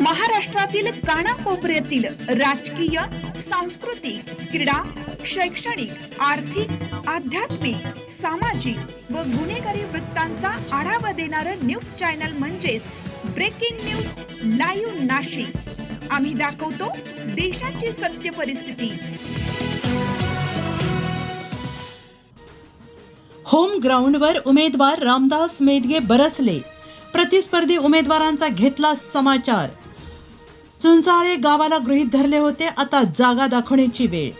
महाराष्ट्रातील कानाकोपऱ्यातील राजकीय सांस्कृतिक क्रीडा शैक्षणिक आर्थिक आध्यात्मिक सामाजिक व गुन्हेगारी वृत्तांचा आढावा देणारं न्यूज चॅनल म्हणजेच ब्रेकिंग न्यूज लाईव्ह नाशिक. आम्ही दाखवतो देशाची सत्य परिस्थिती. होम ग्राउंडवर उमेदवार रामदास मेदगे बरसले. प्रतिस्पर्धी उमेदवारांचा घेतला समाचार. चुंचाळे गावाला गृहीत धरले होते. आता जागा दाखवण्याची वेळ.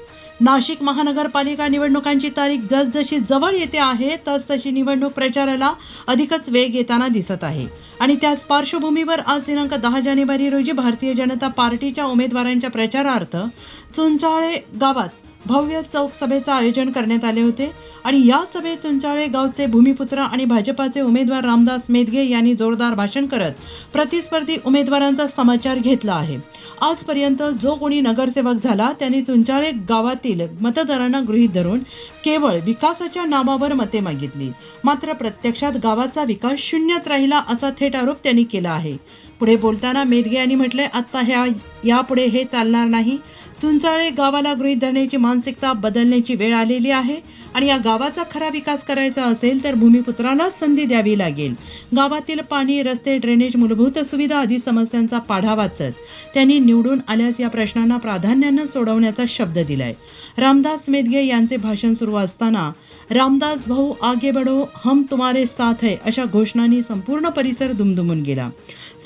नाशिक महानगरपालिका निवडणुकांची तारीख जसजशी जवळ येते आहे तसतशी निवडणूक प्रचाराला अधिकच वेग येताना दिसत आहे. आणि त्याच पार्श्वभूमीवर आज दिनांक दहा जानेवारी रोजी भारतीय जनता पार्टीच्या उमेदवारांच्या प्रचारार्थ चुंचाळे गावात भव्य चौक सभेचं आयोजन करण्यात आले होते आणि या सभेत चुंचाळे गावचे भूमिपुत्र आणि भाजपाचे उमेदवार रामदास मेदगे यांनी जोरदार भाषण करत प्रतिस्पर्धी उमेदवारांचा समाचार घेतला आहे. आजपर्यंत जो कोणी नगरसेवक झाला त्यांनी चुंचाळे गावातील मतदारांना गृहीत धरून केवळ विकासाच्या नावावर मते मागितली. मात्र प्रत्यक्षात गावाचा विकास शून्यच राहिला असा थेट आरोप त्यांनी केला आहे. पुढे बोलताना मेदगे यांनी म्हटले आत्ता ह्या यापुढे हे चालणार नाही. चुंचाळे गावाला गृहीत धरण्याची मानसिकता बदलण्याची वेळ आलेली आहे आणि या गावाचा खरा विकास करायचा असेल तर भूमिपुत्रालाच संधी द्यावी लागेल. गावातील पाणी रस्ते ड्रेनेज मूलभूत सुविधा आदी समस्यांचा पाढा वाचत त्यांनी निवडून आल्यास या प्रश्नांना प्राधान्यानं सोडवण्याचा शब्द दिलाय. रामदास मेदगे यांचे भाषण सुरू असताना रामदास भाऊ आगे बढो हम तुम्हारे साथ है अशा घोषणांनी संपूर्ण परिसर दुमदुमून गेला.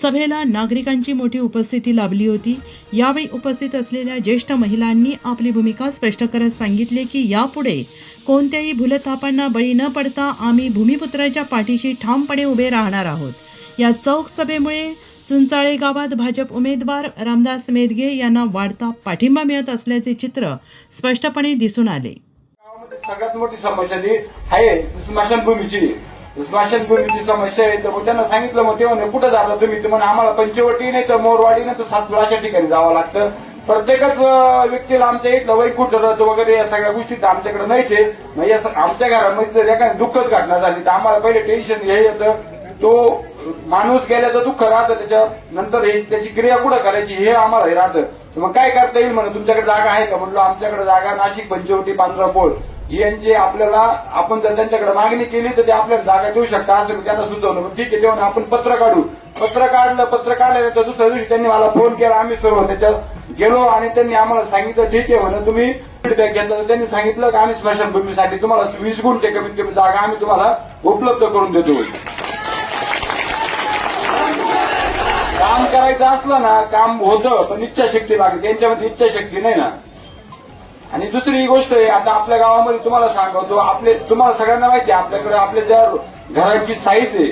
सभेला नागरिकांची मोठी उपस्थिती लाभली होती. यावेळी उपस्थित असलेल्या ज्येष्ठ महिलांनी आपली भूमिका स्पष्ट करत सांगितले की यापुढे कोणत्याही भूलथापांना बळी न पडता आम्ही भूमिपुत्राच्या पाठीशी ठामपणे उभे राहणार आहोत. या चौक सभेमुळे चुंचाळे गावात भाजप उमेदवार रामदास मेदगे यांना वाढता पाठिंबा मिळत असल्याचे चित्र स्पष्टपणे दिसून आले. सगळ्यात मोठी समस्या जी आहे स्मशानभूमीची. स्मशानभूमीची स्मशानभूमीची समस्या आहे. तर मग त्यांना सांगितलं मग ते म्हणे कुठं जाता तुम्ही? ते म्हणे आम्हाला पंचवटी नाही तर मोरवाडी नाही तर सातपुडा अशा ठिकाणी जावं लागतं. प्रत्येकच व्यक्तीला आमच्या इथलं वैकुंठ रथ वगैरे या सगळ्या गोष्टी तर आमच्याकडे नाहीच आहे आमच्या घरामध्ये जर एखादी दुःखद घटना झाली तर आम्हाला पहिले टेन्शन हे येतं. तो माणूस गेल्याचं दुःख राहतं त्याच्या नंतर हे त्याची क्रिया कुठं करायची हे आम्हाला हे राहतं. मग काय करता येईल म्हणून तुमच्याकडे जागा आहे का? म्हणलो आमच्याकडे जागा नाशिक पंचवटी पांढरा पोळ. यांची आपल्याला आपण जर त्यांच्याकडे मागणी केली तर ते आपल्याला जागा देऊ शकता असं त्यांना सुचवलं. ठीक आहे तेव्हा आपण पत्र काढू. पत्र काढलं पत्र काढल्यानंतर दुसऱ्या दिवशी त्यांनी मला फोन केला. आम्ही सर्व त्याच्यात गेलो आणि त्यांनी आम्हाला सांगितलं ठीक आहे म्हणून तुम्ही फीडबॅक घेतला. तर त्यांनी सांगितलं की आम्ही स्मशानभूमीसाठी तुम्हाला वीस गुंठे कमीत कमी जागा आम्ही तुम्हाला उपलब्ध करून देतो. काम करायचं असलं ना काम होतं पण इच्छाशक्ती लागते. त्यांच्यामध्ये इच्छाशक्ती नाही ना. आणि दुसरी गोष्ट आहे आता आपल्या गावामध्ये तुम्हाला सांगतो आपले तुम्हाला सगळ्यांना माहिती आहे आपल्याकडे आपल्या ज्या घराची साईज आहे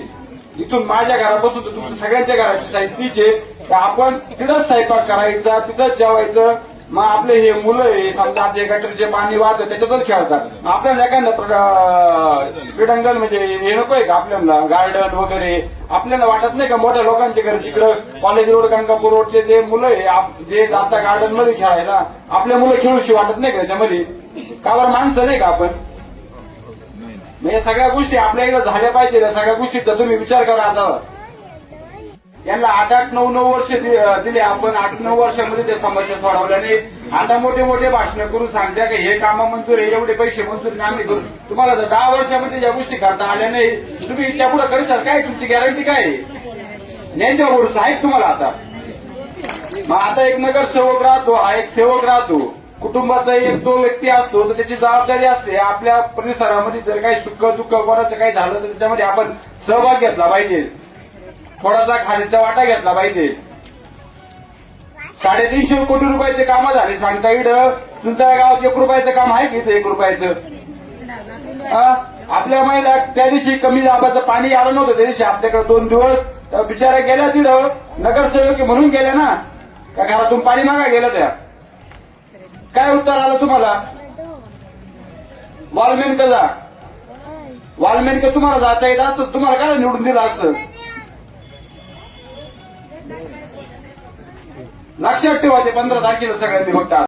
इथून माझ्या घरापासून तर तुमच्या सगळ्यांच्या घराची साईज तीच आहे. तर आपण तिथंच स्वयंपाक करायचा तिथंच जेवायचं मग आपले हे मुलं आहे समजा आपले गटरचे पाणी वाहतं त्याच्यातच खेळतात आपल्याला एखादं क्रीडांगण म्हणजे हे नकोय का आपल्याला? गार्डन वगैरे. आपल्याला वाटत नाही का मोठ्या लोकांचे घर तिकडं कॉलेज रोड गंगापूर रोडचे जे मुलं आहे जे जाता गार्डनमध्ये खेळायला आपल्या मुलं खेळूशी वाटत नाही का त्याच्यामध्ये? का बरं माणसं नाही का आपण? या सगळ्या गोष्टी आपल्या इकडे झाल्या पाहिजे सगळ्या गोष्टीचा तुम्ही विचार करा आता. यांना आठ आठ नऊ नऊ वर्ष दिले. आपण आठ नऊ वर्षामध्ये त्या समस्या सोडवल्या नाही. आता मोठे मोठे भाषण करून सांगत्या की हे काम मंजूर हे एवढे पैसे मंजूर नाही आम्ही करू. तुम्हाला जर दहा वर्षामध्ये ज्या गोष्टी करता आल्या नाही तुम्ही त्या पुढे करीसाल काय तुमची गॅरंटी काय आहे? यांच्या भरोसा तुम्हाला आता. मग आता एक नगर सेवक राहतो हा एक सेवक राहतो. कुटुंबाचा एक तो व्यक्ती असतो तर त्याची जबाबदारी असते. आपल्या परिसरामध्ये जर काही सुख दुःख कोणाचं काही झालं तर त्याच्यामध्ये आपण सहभाग घेतला पाहिजे. थोडासा खालीचा वाटा घेतला पाहिजे. साडेतीनशे कोटी रुपयाचे काम झाले. सांगता इड तुमच्या गावात एक रुपयाचं काम आहे की एक रुपयाचं? हा? आपल्या महिला त्या दिवशी कमी दाबाचं पाणी आलं नव्हतं. त्या दिवशी आपल्याकडे दोन दिवस बिचारा गेल्या तिथं नगरसेवक म्हणून गेल्या ना. का घरातून पाणी मागा गेलं त्या. काय उत्तर आलं तुम्हाला? वाल्मेनक जा. वाल्मेनक तुम्हाला जाता येत असत तुम्हाला काय निवडून दिलं असतं? लक्षात ठेवा ते पंधरा तारखेला सगळ्यांनी फक्त